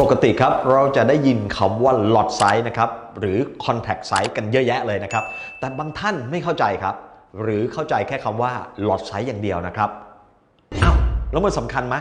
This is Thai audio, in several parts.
ปกติครับเราจะได้ยินคำว่า lot size นะครับหรือ contact size กันเยอะแยะเลยนะครับ แต่บางท่านไม่เข้าใจครับ หรือเข้าใจแค่คำว่า lot size อย่างเดียวนะครับอ้าวแล้วมันสำคัญไหม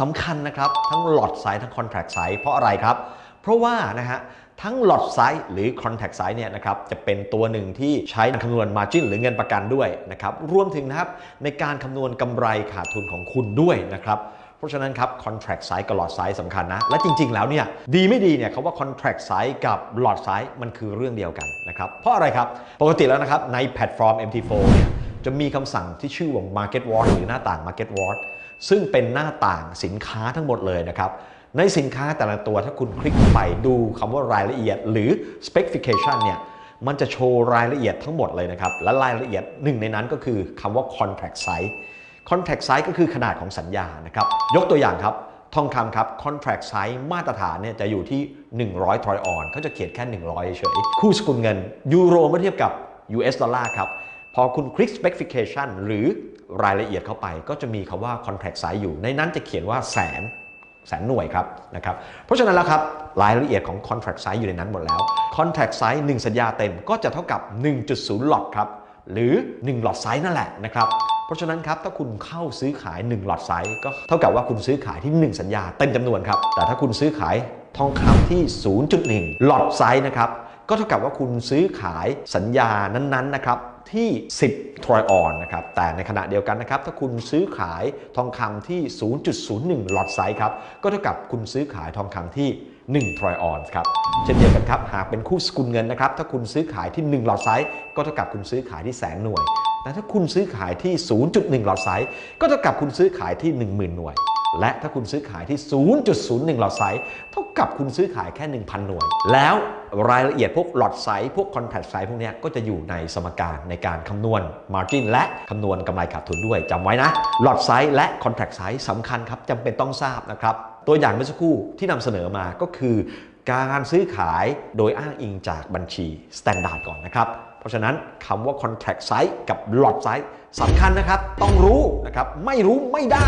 สำคัญนะครับทั้ง lot size ทั้ง contract size เพราะอะไรครับ เพราะว่านะฮะทั้ง lot size หรือ contract size เนี่ยนะครับจะเป็นตัวหนึ่งที่ใช้คำนวณ margin หรือเงินประกันด้วยนะครับรวมถึงนะครับในการคำนวณกำไรขาดทุนของคุณด้วยนะครับ เพราะฉะนั้นครับ contract size กับ lot size สำคัญนะ และจริง ๆ แล้วเนี่ยดีไม่ดีเนี่ยคาว่า contract size กับ lot size มันคือเรื่องเดียวกันนะครับเพราะอะไรครับ ปกติแล้วนะครับในแพลตฟอร์ม MT4 เนี่ยจะมีคำสั่งที่ชื่อว่า market watch หรือหน้าต่าง market watch ซึ่งเป็นหน้าต่างสินค้าทั้งหมดเลยนะครับในสินค้าแต่ละตัวถ้าคุณคลิกไปดูคำว่ารายละเอียดหรือ specification เนี่ยมันจะโชว์รายละเอียดทั้งหมดเลยนะครับ และรายละเอียดหนึ่งในนั้นก็คือคำว่า contract size contract size ก็คือขนาดของสัญญานะครับ ยกตัวอย่างครับ ทองคำครับ contract size มาตรฐานเนี่ยจะอยู่ที่ 100 ทรอยออนเขาจะเขียนแค่ 100 เฉยๆคู่สกุลเงิน ยูโรเมื่อเทียบกับ US ดอลลาร์ครับ พอคุณคลิก specification หรือรายละเอียดเข้าไป ก็จะมีคำว่า contract size อยู่ ในนั้นจะเขียนว่าแสนแสนหน่วยครับนะครับ เพราะฉะนั้นแล้วครับรายละเอียดของ contract size อยู่ในนั้นหมดแล้ว contract size 1 สัญญาเต็มก็จะเท่ากับ 1.0 หลอดครับ หรือ 1 หลอดไซส์นั่นแหละนะครับ เพราะฉะนั้นครับถ้าคุณเข้าซื้อขาย 1 หลอดไซส์ก็เท่ากับว่าคุณซื้อขายที่ 1 สัญญาเต็มจำนวนครับ แต่ถ้าคุณซื้อขายทองคำที่ 0.1 หลอดไซส์นะครับก็เท่ากับว่าคุณซื้อขายสัญญานั้นๆนะครับที่ 10 ทรอยออนนะครับ แต่ในขณะเดียวกันนะครับ ถ้าคุณซื้อขายทองคำที่ 0.01 หลอดไซส์ครับ ก็เท่ากับคุณซื้อขายทองคำที่ 1 ทรอยออนครับ เช่นเดียวกันครับ หากเป็นคู่สกุลเงินนะครับ ถ้าคุณซื้อขายที่ 1 หลอดไซส์ ก็เท่ากับคุณซื้อขายที่แสนหน่วย แต่ถ้าคุณซื้อขายที่ 0.1 หลอดไซส์ก็เท่ากับคุณซื้อขายที่ 10,000 หน่วย และถ้าคุณซื้อขายที่ 0.01 หลอดไซส์เท่ากับคุณซื้อขายแค่ 1,000 หน่วย แล้วรายละเอียดพวกหลอดไซส์พวก contract size พวกนี้ก็จะอยู่ในสมการในการคำนวณ margin และคำนวณกำไรขาดทุนด้วยจำไว้นะหลอดไซส์และ contract size สำคัญครับจำเป็นต้องทราบนะครับตัวอย่างเมื่อสักครู่ที่นำเสนอมาก็คือ การซื้อขายโดยอ้างอิงจากบัญชี standard ก่อนนะครับ เพราะฉะนั้นคำว่า contract size กับ lot size สำคัญนะครับ ต้องรู้นะครับ ไม่รู้ไม่ได้